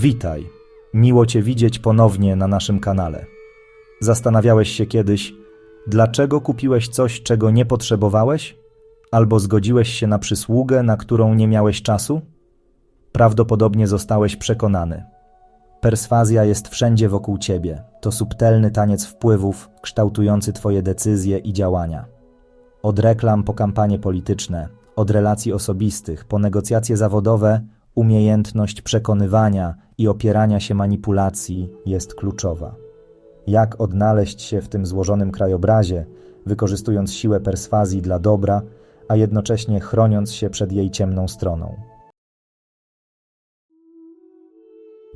Witaj. Miło Cię widzieć ponownie na naszym kanale. Zastanawiałeś się kiedyś, dlaczego kupiłeś coś, czego nie potrzebowałeś? Albo zgodziłeś się na przysługę, na którą nie miałeś czasu? Prawdopodobnie zostałeś przekonany. Perswazja jest wszędzie wokół Ciebie. To subtelny taniec wpływów, kształtujący Twoje decyzje i działania. Od reklam po kampanie polityczne, od relacji osobistych po negocjacje zawodowe, umiejętność przekonywania i opierania się manipulacji jest kluczowa. Jak odnaleźć się w tym złożonym krajobrazie, wykorzystując siłę perswazji dla dobra, a jednocześnie chroniąc się przed jej ciemną stroną?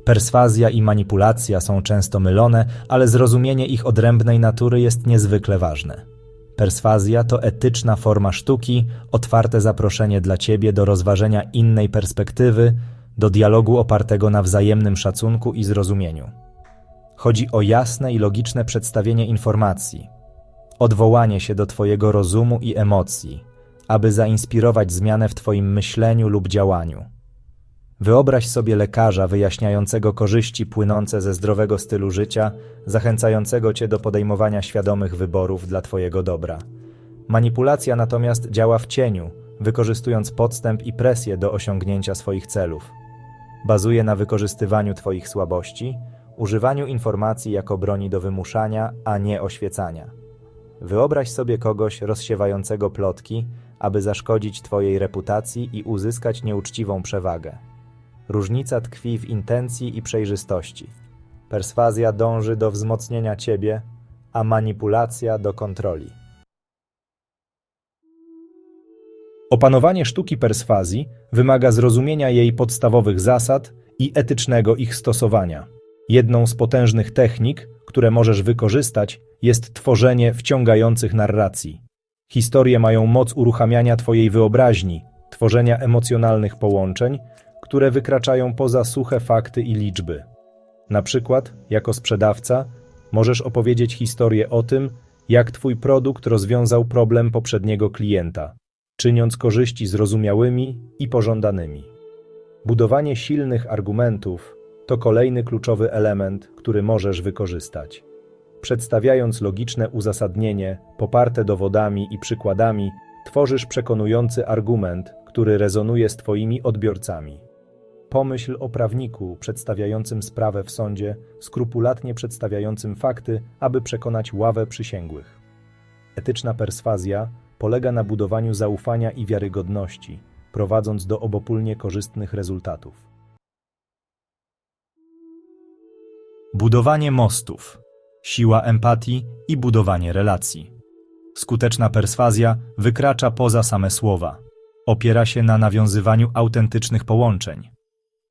Perswazja i manipulacja są często mylone, ale zrozumienie ich odrębnej natury jest niezwykle ważne. Perswazja to etyczna forma sztuki, otwarte zaproszenie dla ciebie do rozważenia innej perspektywy, do dialogu opartego na wzajemnym szacunku i zrozumieniu. Chodzi o jasne i logiczne przedstawienie informacji, odwołanie się do Twojego rozumu i emocji, aby zainspirować zmianę w Twoim myśleniu lub działaniu. Wyobraź sobie lekarza wyjaśniającego korzyści płynące ze zdrowego stylu życia, zachęcającego cię do podejmowania świadomych wyborów dla twojego dobra. Manipulacja natomiast działa w cieniu, wykorzystując podstęp i presję do osiągnięcia swoich celów. Bazuje na wykorzystywaniu twoich słabości, używaniu informacji jako broni do wymuszania, a nie oświecania. Wyobraź sobie kogoś rozsiewającego plotki, aby zaszkodzić twojej reputacji i uzyskać nieuczciwą przewagę. Różnica tkwi w intencji i przejrzystości. Perswazja dąży do wzmocnienia ciebie, a manipulacja do kontroli. Opanowanie sztuki perswazji wymaga zrozumienia jej podstawowych zasad i etycznego ich stosowania. Jedną z potężnych technik, które możesz wykorzystać, jest tworzenie wciągających narracji. Historie mają moc uruchamiania Twojej wyobraźni, tworzenia emocjonalnych połączeń, które wykraczają poza suche fakty i liczby. Na przykład, jako sprzedawca, możesz opowiedzieć historię o tym, jak Twój produkt rozwiązał problem poprzedniego klienta, czyniąc korzyści zrozumiałymi i pożądanymi. Budowanie silnych argumentów to kolejny kluczowy element, który możesz wykorzystać. Przedstawiając logiczne uzasadnienie, poparte dowodami i przykładami, tworzysz przekonujący argument, który rezonuje z Twoimi odbiorcami. Pomyśl o prawniku przedstawiającym sprawę w sądzie, skrupulatnie przedstawiającym fakty, aby przekonać ławę przysięgłych. Etyczna perswazja polega na budowaniu zaufania i wiarygodności, prowadząc do obopólnie korzystnych rezultatów. Budowanie mostów, siła empatii i budowanie relacji. Skuteczna perswazja wykracza poza same słowa. Opiera się na nawiązywaniu autentycznych połączeń.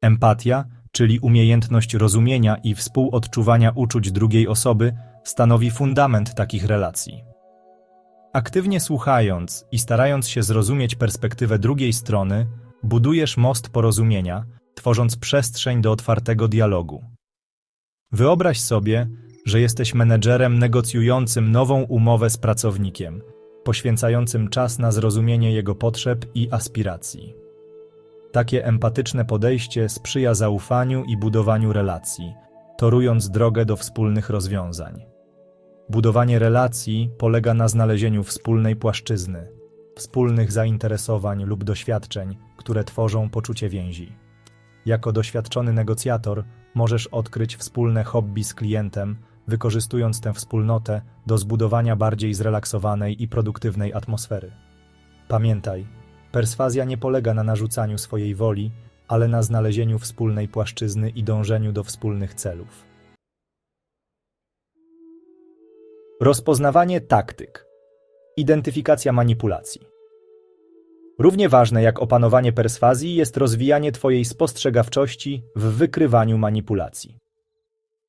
Empatia, czyli umiejętność rozumienia i współodczuwania uczuć drugiej osoby, stanowi fundament takich relacji. Aktywnie słuchając i starając się zrozumieć perspektywę drugiej strony, budujesz most porozumienia, tworząc przestrzeń do otwartego dialogu. Wyobraź sobie, że jesteś menedżerem negocjującym nową umowę z pracownikiem, poświęcającym czas na zrozumienie jego potrzeb i aspiracji. Takie empatyczne podejście sprzyja zaufaniu i budowaniu relacji, torując drogę do wspólnych rozwiązań. Budowanie relacji polega na znalezieniu wspólnej płaszczyzny, wspólnych zainteresowań lub doświadczeń, które tworzą poczucie więzi. Jako doświadczony negocjator możesz odkryć wspólne hobby z klientem, wykorzystując tę wspólnotę do zbudowania bardziej zrelaksowanej i produktywnej atmosfery. Pamiętaj, perswazja nie polega na narzucaniu swojej woli, ale na znalezieniu wspólnej płaszczyzny i dążeniu do wspólnych celów. Rozpoznawanie taktyk. Identyfikacja manipulacji. Równie ważne jak opanowanie perswazji jest rozwijanie Twojej spostrzegawczości w wykrywaniu manipulacji.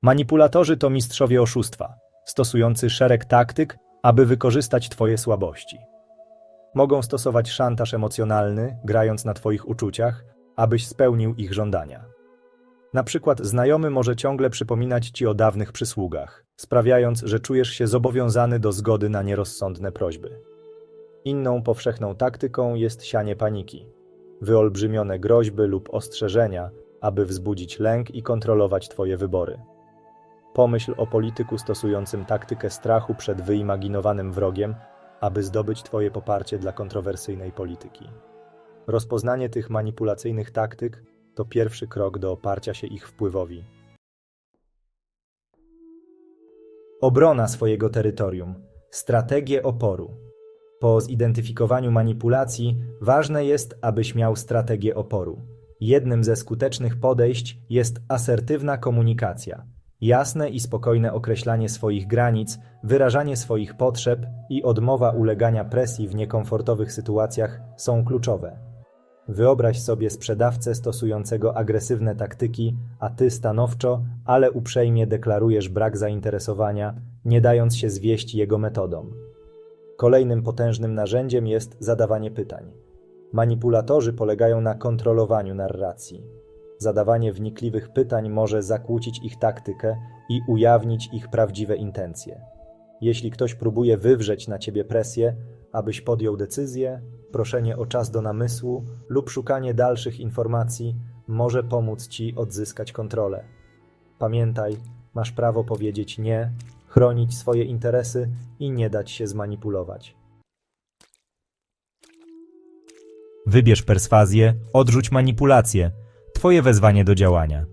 Manipulatorzy to mistrzowie oszustwa, stosujący szereg taktyk, aby wykorzystać Twoje słabości. Mogą stosować szantaż emocjonalny, grając na Twoich uczuciach, abyś spełnił ich żądania. Na przykład znajomy może ciągle przypominać Ci o dawnych przysługach, sprawiając, że czujesz się zobowiązany do zgody na nierozsądne prośby. Inną powszechną taktyką jest sianie paniki. Wyolbrzymione groźby lub ostrzeżenia, aby wzbudzić lęk i kontrolować Twoje wybory. Pomyśl o polityku stosującym taktykę strachu przed wyimaginowanym wrogiem, aby zdobyć Twoje poparcie dla kontrowersyjnej polityki. Rozpoznanie tych manipulacyjnych taktyk to pierwszy krok do oparcia się ich wpływowi. Obrona swojego terytorium. Strategie oporu. Po zidentyfikowaniu manipulacji ważne jest, abyś miał strategię oporu. Jednym ze skutecznych podejść jest asertywna komunikacja. Jasne i spokojne określanie swoich granic, wyrażanie swoich potrzeb i odmowa ulegania presji w niekomfortowych sytuacjach są kluczowe. Wyobraź sobie sprzedawcę stosującego agresywne taktyki, a ty stanowczo, ale uprzejmie deklarujesz brak zainteresowania, nie dając się zwieść jego metodom. Kolejnym potężnym narzędziem jest zadawanie pytań. Manipulatorzy polegają na kontrolowaniu narracji. Zadawanie wnikliwych pytań może zakłócić ich taktykę i ujawnić ich prawdziwe intencje. Jeśli ktoś próbuje wywrzeć na ciebie presję, abyś podjął decyzję, proszenie o czas do namysłu lub szukanie dalszych informacji może pomóc ci odzyskać kontrolę. Pamiętaj, masz prawo powiedzieć nie, chronić swoje interesy i nie dać się zmanipulować. Wybierz perswazję, odrzuć manipulację. Twoje wezwanie do działania.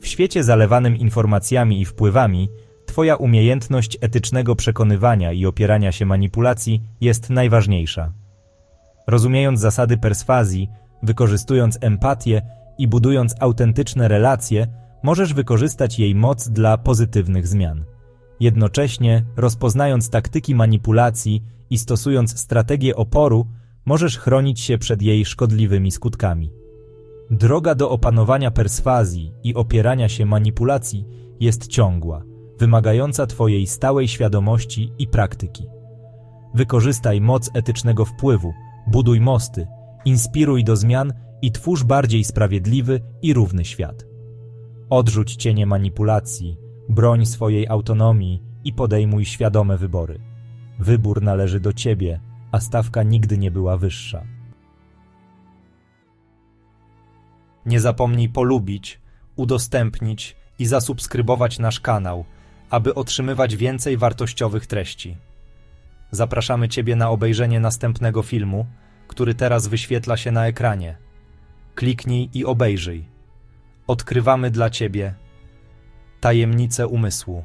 W świecie zalewanym informacjami i wpływami, Twoja umiejętność etycznego przekonywania i opierania się manipulacji jest najważniejsza. Rozumiejąc zasady perswazji, wykorzystując empatię i budując autentyczne relacje, możesz wykorzystać jej moc dla pozytywnych zmian. Jednocześnie, rozpoznając taktyki manipulacji i stosując strategię oporu, możesz chronić się przed jej szkodliwymi skutkami. Droga do opanowania perswazji i opierania się manipulacji jest ciągła, wymagająca Twojej stałej świadomości i praktyki. Wykorzystaj moc etycznego wpływu, buduj mosty, inspiruj do zmian i twórz bardziej sprawiedliwy i równy świat. Odrzuć cienie manipulacji, broń swojej autonomii i podejmuj świadome wybory. Wybór należy do Ciebie, a stawka nigdy nie była wyższa. Nie zapomnij polubić, udostępnić i zasubskrybować nasz kanał, aby otrzymywać więcej wartościowych treści. Zapraszamy Ciebie na obejrzenie następnego filmu, który teraz wyświetla się na ekranie. Kliknij i obejrzyj. Odkrywamy dla Ciebie tajemnice umysłu.